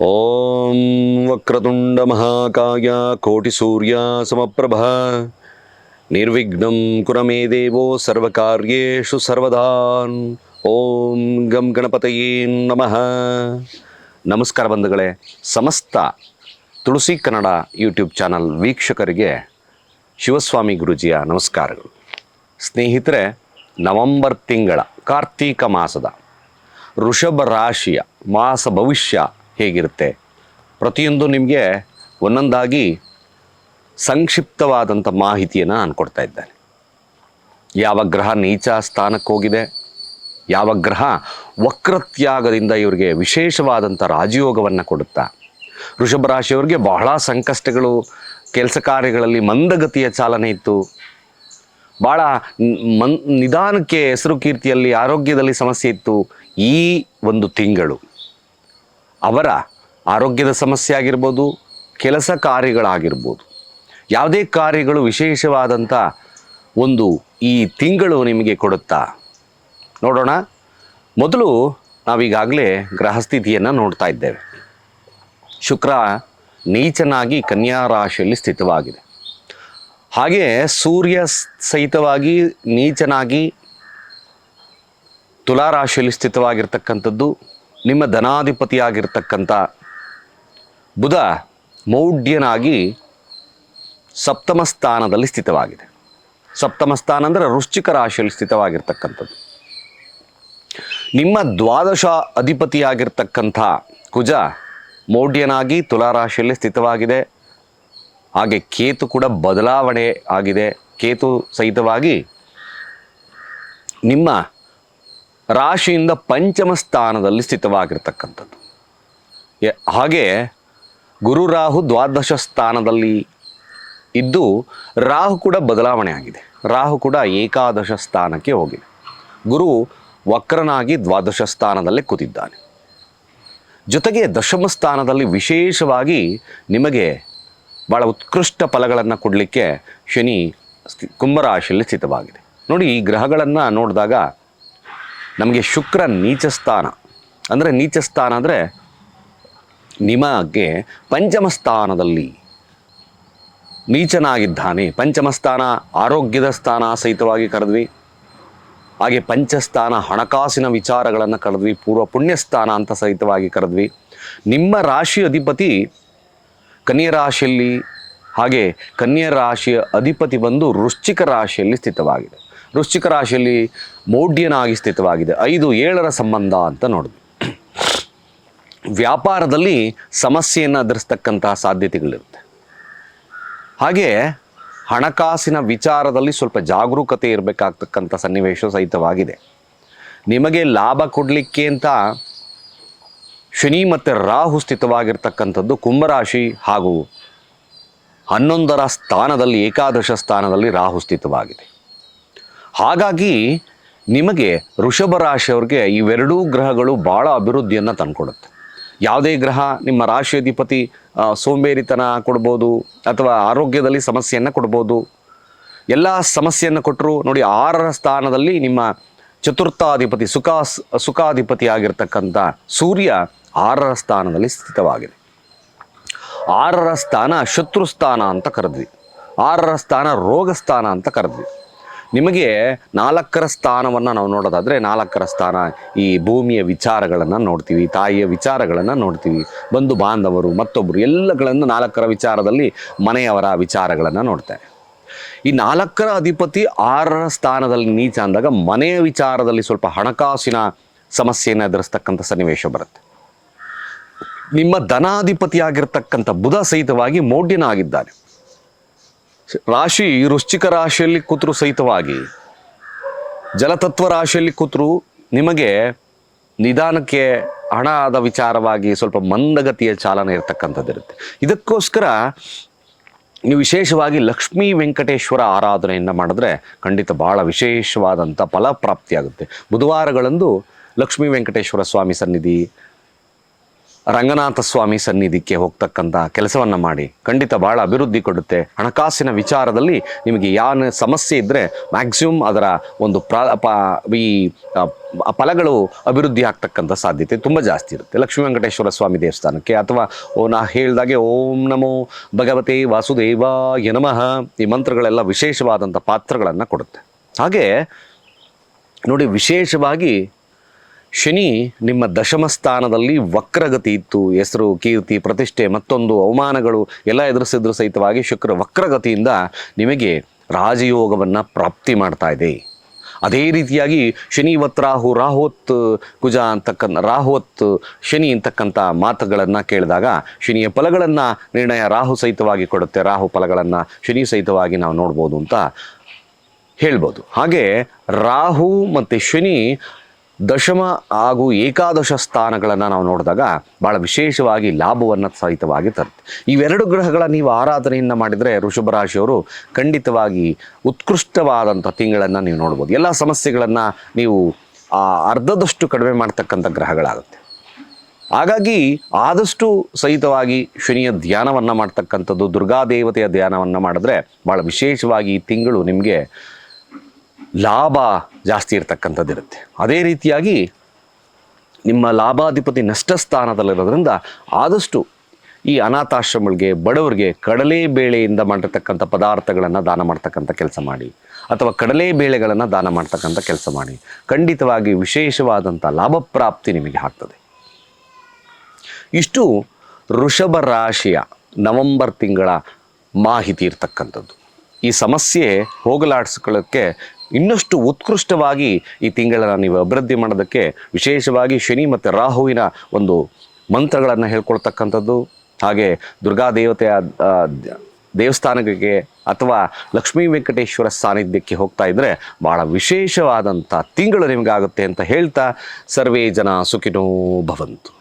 ಓಂ ವಕ್ರತುಂಡ ಮಹಾಕಾಯ ಕೋಟಿ ಸೂರ್ಯ ಸಮಪ್ರಭ. ನಿರ್ವಿಘ್ನಂ ಕುರ ಮೇ ದೇವೋ ಸರ್ವಕಾರ್ಯೇಷು ಸರ್ವದಾನ್ ಓಂ ಗಂ ಗಣಪತಯೇ ನಮಃ. ನಮಸ್ಕಾರ ಬಂಧುಗಳೇ, ಸಮಸ್ತ ತುಳಸಿ ಕನ್ನಡ ಯೂಟ್ಯೂಬ್ ಚಾನಲ್ ವೀಕ್ಷಕರಿಗೆ ಶಿವಸ್ವಾಮಿ ಗುರುಜಿಯ ನಮಸ್ಕಾರಗಳು. ಸ್ನೇಹಿತರೆ, ನವಂಬರ್ ತಿಂಗಳ ಕಾರ್ತೀಕ ಮಾಸದ ಋಷಭ ರಾಶಿಯ ಮಾಸ ಭವಿಷ್ಯ ಹೇಗಿರುತ್ತೆ? ಪ್ರತಿಯೊಂದು ನಿಮಗೆ ಒಂದೊಂದಾಗಿ ಸಂಕ್ಷಿಪ್ತವಾದಂಥ ಮಾಹಿತಿಯನ್ನು ನಾನು ಕೊಡ್ತಾ ಇದ್ದೇನೆ. ಯಾವ ಗ್ರಹ ನೀಚ ಸ್ಥಾನಕ್ಕೆ ಹೋಗಿದೆ, ಯಾವ ಗ್ರಹ ವಕ್ರತ್ಯಾಗದಿಂದ ಇವರಿಗೆ ವಿಶೇಷವಾದಂಥ ರಾಜಯೋಗವನ್ನು ಕೊಡುತ್ತಾ, ವೃಷಭ ರಾಶಿಯವರಿಗೆ ಬಹಳ ಸಂಕಷ್ಟಗಳು, ಕೆಲಸ ಕಾರ್ಯಗಳಲ್ಲಿ ಮಂದಗತಿಯ ಚಾಲನೆ ಇತ್ತು. ಭಾಳ ಮನ್, ನಿಧಾನಕ್ಕೆ ಹೆಸರು ಕೀರ್ತಿಯಲ್ಲಿ, ಆರೋಗ್ಯದಲ್ಲಿ ಸಮಸ್ಯೆ ಇತ್ತು ಈ ಒಂದು ತಿಂಗಳು. ಅವರ ಆರೋಗ್ಯದ ಸಮಸ್ಯೆ ಆಗಿರ್ಬೋದು, ಕೆಲಸ ಕಾರ್ಯಗಳಾಗಿರ್ಬೋದು. ಯಾವುದೇ ಕಾರ್ಯಗಳು ವಿಶೇಷವಾದಂಥ ಒಂದು ಈ ತಿಂಗಳು ನಿಮಗೆ ಕೊಡುತ್ತಾ? ನೋಡೋಣ. ಮೊದಲು ನಾವೀಗಾಗಲೇ ಗ್ರಹಸ್ಥಿತಿಯನ್ನು ನೋಡ್ತಾ ಇದ್ದೇವೆ. ಶುಕ್ರ ನೀಚನಾಗಿ ಕನ್ಯಾ ರಾಶಿಯಲ್ಲಿ ಸ್ಥಿತವಾಗಿದೆ. ಹಾಗೆ ಸೂರ್ಯ ಸಹಿತವಾಗಿ ನೀಚನಾಗಿ ತುಲಾರಾಶಿಯಲ್ಲಿ ಸ್ಥಿತವಾಗಿರ್ತಕ್ಕಂಥದ್ದು ನಿಮ್ಮ ಧನಾಧಿಪತಿಯಾಗಿರ್ತಕ್ಕಂಥ ಬುಧ ಮೌಢ್ಯನಾಗಿ ಸಪ್ತಮ ಸ್ಥಾನದಲ್ಲಿ ಸ್ಥಿತವಾಗಿದೆ. ಸಪ್ತಮ ಸ್ಥಾನ ಅಂದರೆ ವೃಶ್ಚಿಕ ರಾಶಿಯಲ್ಲಿ ಸ್ಥಿತವಾಗಿರ್ತಕ್ಕಂಥದ್ದು. ನಿಮ್ಮ ದ್ವಾದಶ ಅಧಿಪತಿಯಾಗಿರ್ತಕ್ಕಂಥ ಕುಜ ಮೌಢ್ಯನಾಗಿ ತುಲಾರಾಶಿಯಲ್ಲಿ ಸ್ಥಿತವಾಗಿದೆ. ಹಾಗೆ ಕೇತು ಕೂಡ ಬದಲಾವಣೆ ಆಗಿದೆ. ಕೇತು ಸಹಿತವಾಗಿ ನಿಮ್ಮ ರಾಶಿಯಿಂದ ಪಂಚಮ ಸ್ಥಾನದಲ್ಲಿ ಸ್ಥಿತವಾಗಿರ್ತಕ್ಕಂಥದ್ದು. ಹಾಗೆ ಗುರು ರಾಹು ದ್ವಾದಶ ಸ್ಥಾನದಲ್ಲಿ ಇದ್ದು ರಾಹು ಕೂಡ ಬದಲಾವಣೆ ಆಗಿದೆ. ರಾಹು ಕೂಡ ಏಕಾದಶ ಸ್ಥಾನಕ್ಕೆ ಹೋಗಿದೆ. ಗುರು ವಕ್ರನಾಗಿ ದ್ವಾದಶ ಸ್ಥಾನದಲ್ಲೇ ಕೂತಿದ್ದಾನೆ. ಜೊತೆಗೆ ದಶಮ ಸ್ಥಾನದಲ್ಲಿ ವಿಶೇಷವಾಗಿ ನಿಮಗೆ ಭಾಳ ಉತ್ಕೃಷ್ಟ ಫಲಗಳನ್ನು ಕೊಡಲಿಕ್ಕೆ ಶನಿ ಕುಂಭರಾಶಿಯಲ್ಲಿ ಸ್ಥಿತವಾಗಿದೆ. ನೋಡಿ ಈ ಗ್ರಹಗಳನ್ನು ನೋಡಿದಾಗ ನಮಗೆ ಶುಕ್ರ ನೀಚ ಸ್ಥಾನ ಅಂದರೆ ನೀಚ ಸ್ಥಾನ ಅಂದರೆ ನಿಮಗೆ ಪಂಚಮ ಸ್ಥಾನದಲ್ಲಿ ನೀಚನಾಗಿದ್ದಾನೆ. ಪಂಚಮ ಸ್ಥಾನ ಆರೋಗ್ಯದ ಸ್ಥಾನ ಸಹಿತವಾಗಿ ಕರೆದ್ವಿ. ಹಾಗೆ ಪಂಚಸ್ಥಾನ ಹಣಕಾಸಿನ ವಿಚಾರಗಳನ್ನು ಕರೆದ್ವಿ. ಪೂರ್ವ ಪುಣ್ಯಸ್ಥಾನ ಅಂತ ಸಹಿತವಾಗಿ ಕರೆದ್ವಿ. ನಿಮ್ಮ ರಾಶಿ ಅಧಿಪತಿ ಕನ್ಯಾ ರಾಶಿಯಲ್ಲಿ ಹಾಗೆ ಕನ್ಯಾ ರಾಶಿಯ ಅಧಿಪತಿ ಬಂದು ವೃಶ್ಚಿಕ ರಾಶಿಯಲ್ಲಿ ಸ್ಥಿತವಾಗಿದೆ. ವೃಶ್ಚಿಕ ರಾಶಿಯಲ್ಲಿ ಮೌಢ್ಯನಾಗಿ ಸ್ಥಿತವಾಗಿದೆ. ಐದು ಏಳರ ಸಂಬಂಧ ಅಂತ ನೋಡಿದ್ವಿ ವ್ಯಾಪಾರದಲ್ಲಿ ಸಮಸ್ಯೆಯನ್ನು ಎದುರಿಸ್ತಕ್ಕಂತಹ ಸಾಧ್ಯತೆಗಳಿರುತ್ತೆ. ಹಾಗೆ ಹಣಕಾಸಿನ ವಿಚಾರದಲ್ಲಿ ಸ್ವಲ್ಪ ಜಾಗರೂಕತೆ ಇರಬೇಕಾಗ್ತಕ್ಕಂಥ ಸನ್ನಿವೇಶ ಸಹಿತವಾಗಿದೆ. ನಿಮಗೆ ಲಾಭ ಕೊಡಲಿಕ್ಕೆ ಅಂತ ಶನಿ ಮತ್ತು ರಾಹು ಸ್ಥಿತವಾಗಿರ್ತಕ್ಕಂಥದ್ದು ಕುಂಭರಾಶಿ ಹಾಗೂ ಹನ್ನೊಂದರ ಸ್ಥಾನದಲ್ಲಿ ಏಕಾದಶ ಸ್ಥಾನದಲ್ಲಿ ರಾಹು ಸ್ಥಿತವಾಗಿದೆ. ಹಾಗಾಗಿ ನಿಮಗೆ ಋಷಭ ರಾಶಿಯವ್ರಿಗೆ ಇವೆರಡೂ ಗ್ರಹಗಳು ಭಾಳ ಅಭಿವೃದ್ಧಿಯನ್ನು ತಂದುಕೊಡುತ್ತೆ. ಯಾವುದೇ ಗ್ರಹ ನಿಮ್ಮ ರಾಶಿ ಅಧಿಪತಿ ಸೋಂಬೇರಿತನ ಕೊಡ್ಬೋದು ಅಥವಾ ಆರೋಗ್ಯದಲ್ಲಿ ಸಮಸ್ಯೆಯನ್ನು ಕೊಡ್ಬೋದು. ಎಲ್ಲ ಸಮಸ್ಯೆಯನ್ನು ಕೊಟ್ಟರು ನೋಡಿ ಆರರ ಸ್ಥಾನದಲ್ಲಿ ನಿಮ್ಮ ಚತುರ್ಥಾಧಿಪತಿ, ಸುಖ, ಸುಖಾಧಿಪತಿ ಆಗಿರ್ತಕ್ಕಂಥ ಸೂರ್ಯ ಆರರ ಸ್ಥಾನದಲ್ಲಿ ಸ್ಥಿತವಾಗಿದೆ. ಆರರ ಸ್ಥಾನ ಶತ್ರು ಸ್ಥಾನ ಅಂತ ಕರೆದ್ವಿ. ಆರರ ಸ್ಥಾನ ರೋಗ ಸ್ಥಾನ ಅಂತ ಕರೆದ್ವಿ. ನಿಮಗೆ ನಾಲ್ಕರ ಸ್ಥಾನವನ್ನು ನಾವು ನೋಡೋದಾದರೆ ನಾಲ್ಕರ ಸ್ಥಾನ ಈ ಭೂಮಿಯ ವಿಚಾರಗಳನ್ನು ನೋಡ್ತೀವಿ, ತಾಯಿಯ ವಿಚಾರಗಳನ್ನು ನೋಡ್ತೀವಿ, ಬಂಧು ಬಾಂಧವರು ಮತ್ತೊಬ್ಬರು ಎಲ್ಲಗಳನ್ನು ನಾಲ್ಕರ ವಿಚಾರದಲ್ಲಿ ಮನೆಯವರ ವಿಚಾರಗಳನ್ನು ನೋಡ್ತೇವೆ ಈ ನಾಲ್ಕರ ಅಧಿಪತಿ ಆರರ ಸ್ಥಾನದಲ್ಲಿ ನೀಚ ಅಂದಾಗ ಮನೆಯ ವಿಚಾರದಲ್ಲಿ ಸ್ವಲ್ಪ ಹಣಕಾಸಿನ ಸಮಸ್ಯೆಯನ್ನು ಎದುರಿಸ್ತಕ್ಕಂಥ ಸನ್ನಿವೇಶ ಬರುತ್ತೆ. ನಿಮ್ಮ ಧನಾಧಿಪತಿಯಾಗಿರ್ತಕ್ಕಂಥ ಬುಧ ಸಹಿತವಾಗಿ ಮೌಢ್ಯನಾಗಿದ್ದಾನೆ ರಾಶಿ ವೃಶ್ಚಿಕ ರಾಶಿಯಲ್ಲಿ ಕೂತರು ಸಹಿತವಾಗಿ, ಜಲತತ್ವ ರಾಶಿಯಲ್ಲಿ ಕೂತರು ನಿಮಗೆ ನಿಧಾನಕ್ಕೆ ಹಣ ಆದ ವಿಚಾರವಾಗಿ ಸ್ವಲ್ಪ ಮಂದಗತಿಯ ಚಾಲನೆ ಇರತಕ್ಕಂಥದ್ದಿರುತ್ತೆ. ಇದಕ್ಕೋಸ್ಕರ ನೀವು ವಿಶೇಷವಾಗಿ ಲಕ್ಷ್ಮೀ ವೆಂಕಟೇಶ್ವರ ಆರಾಧನೆಯನ್ನು ಮಾಡಿದ್ರೆ ಖಂಡಿತ ಭಾಳ ವಿಶೇಷವಾದಂಥ ಫಲಪ್ರಾಪ್ತಿಯಾಗುತ್ತೆ. ಬುಧವಾರಗಳಂದು ಲಕ್ಷ್ಮೀ ವೆಂಕಟೇಶ್ವರ ಸ್ವಾಮಿ ಸನ್ನಿಧಿ ರಂಗನಾಥ ಸ್ವಾಮಿ ಸನ್ನಿಧಿಗೆ ಹೋಗ್ತಕ್ಕಂಥ ಕೆಲಸವನ್ನು ಮಾಡಿ ಖಂಡಿತ ಭಾಳ ಅಭಿವೃದ್ಧಿ ಕೊಡುತ್ತೆ. ಹಣಕಾಸಿನ ವಿಚಾರದಲ್ಲಿ ನಿಮಗೆ ಯಾವ ಸಮಸ್ಯೆ ಇದ್ದರೆ ಮ್ಯಾಕ್ಸಿಮಮ್ ಅದರ ಒಂದು ಪ್ರ ಈ ಫಲಗಳು ಅಭಿವೃದ್ಧಿ ಆಗ್ತಕ್ಕಂಥ ಸಾಧ್ಯತೆ ತುಂಬ ಜಾಸ್ತಿ ಇರುತ್ತೆ. ಲಕ್ಷ್ಮೀ ವೆಂಕಟೇಶ್ವರ ಸ್ವಾಮಿ ದೇವಸ್ಥಾನಕ್ಕೆ ಅಥವಾ ನಾ ಹೇಳಿದಾಗೆ ಓಂ ನಮೋ ಭಗವತೆ ವಾಸುದೇವಾಯ ನಮಃ ಈ ಮಂತ್ರಗಳೆಲ್ಲ ವಿಶೇಷವಾದಂಥ ಪಾತ್ರಗಳನ್ನು ಕೊಡುತ್ತೆ. ಹಾಗೆ ನೋಡಿ ವಿಶೇಷವಾಗಿ ಶನಿ ನಿಮ್ಮ ದಶಮ ಸ್ಥಾನದಲ್ಲಿ ವಕ್ರಗತಿ ಇತ್ತು. ಹೆಸರು, ಕೀರ್ತಿ, ಪ್ರತಿಷ್ಠೆ, ಮತ್ತೊಂದು ಅವಮಾನಗಳು ಎಲ್ಲ ಎದುರಿಸಿದ್ರು ಸಹಿತವಾಗಿ ಶುಕ್ರ ವಕ್ರಗತಿಯಿಂದ ನಿಮಗೆ ರಾಜಯೋಗವನ್ನು ಪ್ರಾಪ್ತಿ ಮಾಡ್ತಾ ಇದೆ. ಅದೇ ರೀತಿಯಾಗಿ ಶನಿ ಇವತ್ತು ರಾಹು, ರಾಹೋತ್ ಕುಜ ಅಂತಕ್ಕಂಥ, ರಾಹೋತ್ ಶನಿ ಅಂತಕ್ಕಂಥ ಮಾತುಗಳನ್ನು ಕೇಳಿದಾಗ ಶನಿಯ ಫಲಗಳನ್ನು ನಿರ್ಣಯ ರಾಹು ಸಹಿತವಾಗಿ ಕೊಡುತ್ತೆ. ರಾಹು ಫಲಗಳನ್ನು ಶನಿ ಸಹಿತವಾಗಿ ನಾವು ನೋಡ್ಬೋದು ಅಂತ ಹೇಳ್ಬೋದು. ಹಾಗೆ ರಾಹು ಮತ್ತು ಶನಿ ದಶಮ ಹಾಗೂ ಏಕಾದಶ ಸ್ಥಾನಗಳನ್ನು ನಾವು ನೋಡಿದಾಗ ಭಾಳ ವಿಶೇಷವಾಗಿ ಲಾಭವನ್ನು ಸಹಿತವಾಗಿ ತರುತ್ತೆ. ಇವೆರಡು ಗ್ರಹಗಳ ನೀವು ಆರಾಧನೆಯನ್ನು ಮಾಡಿದರೆ ವೃಷಭ ರಾಶಿಯವರು ಖಂಡಿತವಾಗಿ ಉತ್ಕೃಷ್ಟವಾದಂಥ ತಿಂಗಳನ್ನು ನೀವು ನೋಡ್ಬೋದು. ಎಲ್ಲ ಸಮಸ್ಯೆಗಳನ್ನು ನೀವು ಆ, ಅರ್ಧದಷ್ಟು ಕಡಿಮೆ ಮಾಡ್ತಕ್ಕಂಥ ಗ್ರಹಗಳಾಗುತ್ತೆ. ಹಾಗಾಗಿ ಆದಷ್ಟು ಸಹಿತವಾಗಿ ಶನಿಯ ಧ್ಯಾನವನ್ನು ಮಾಡ್ತಕ್ಕಂಥದ್ದು ದುರ್ಗಾದೇವತೆಯ ಧ್ಯಾನವನ್ನು ಮಾಡಿದ್ರೆ ಭಾಳ ವಿಶೇಷವಾಗಿ ಈ ತಿಂಗಳು ನಿಮಗೆ ಲಾಭ ಜಾಸ್ತಿ ಇರತಕ್ಕಂಥದ್ದಿರುತ್ತೆ ಅದೇ ರೀತಿಯಾಗಿ ನಿಮ್ಮ ಲಾಭಾಧಿಪತಿ ನಷ್ಟ ಸ್ಥಾನದಲ್ಲಿರೋದ್ರಿಂದ ಆದಷ್ಟು ಈ ಅನಾಥಾಶ್ರಮಗಳಿಗೆ, ಬಡವರಿಗೆ ಕಡಲೆ ಬೇಳೆಯಿಂದ ಮಾಡಿರ್ತಕ್ಕಂಥ ಪದಾರ್ಥಗಳನ್ನು ದಾನ ಮಾಡ್ತಕ್ಕಂಥ ಕೆಲಸ ಮಾಡಿ, ಅಥವಾ ಕಡಲೆ ಬೇಳೆಗಳನ್ನು ದಾನ ಮಾಡ್ತಕ್ಕಂಥ ಕೆಲಸ ಮಾಡಿ. ಖಂಡಿತವಾಗಿ ವಿಶೇಷವಾದಂಥ ಲಾಭ ಪ್ರಾಪ್ತಿ ನಿಮಗೆ ಆಗ್ತದೆ. ಇಷ್ಟು ಋಷಭ ರಾಶಿಯ ನವೆಂಬರ್ ತಿಂಗಳ ಮಾಹಿತಿ ಇರ್ತಕ್ಕಂಥದ್ದು. ಈ ಸಮಸ್ಯೆ ಹೋಗಲಾಡಿಸ್ಕೊಳ್ಳೋಕ್ಕೆ ಇನ್ನಷ್ಟು ಉತ್ಕೃಷ್ಟವಾಗಿ ಈ ತಿಂಗಳನ್ನು ನೀವು ಅಭಿವೃದ್ಧಿ ಮಾಡೋದಕ್ಕೆ ವಿಶೇಷವಾಗಿ ಶನಿ ಮತ್ತು ರಾಹುವಿನ ಒಂದು ಮಂತ್ರಗಳನ್ನು ಹೇಳ್ಕೊಳ್ತಕ್ಕಂಥದ್ದು. ಹಾಗೆ ದುರ್ಗಾ ದೇವತೆಯ ದೇವಸ್ಥಾನಗಳಿಗೆ ಅಥವಾ ಲಕ್ಷ್ಮೀ ವೆಂಕಟೇಶ್ವರ ಸಾನ್ನಿಧ್ಯಕ್ಕೆ ಹೋಗ್ತಾ ಇದ್ದರೆ ಭಾಳ ವಿಶೇಷವಾದಂಥ ತಿಂಗಳು ನಿಮಗಾಗುತ್ತೆ ಅಂತ ಹೇಳ್ತಾ ಸರ್ವೇ ಜನ ಸುಖಿನೋ ಭವಂತು.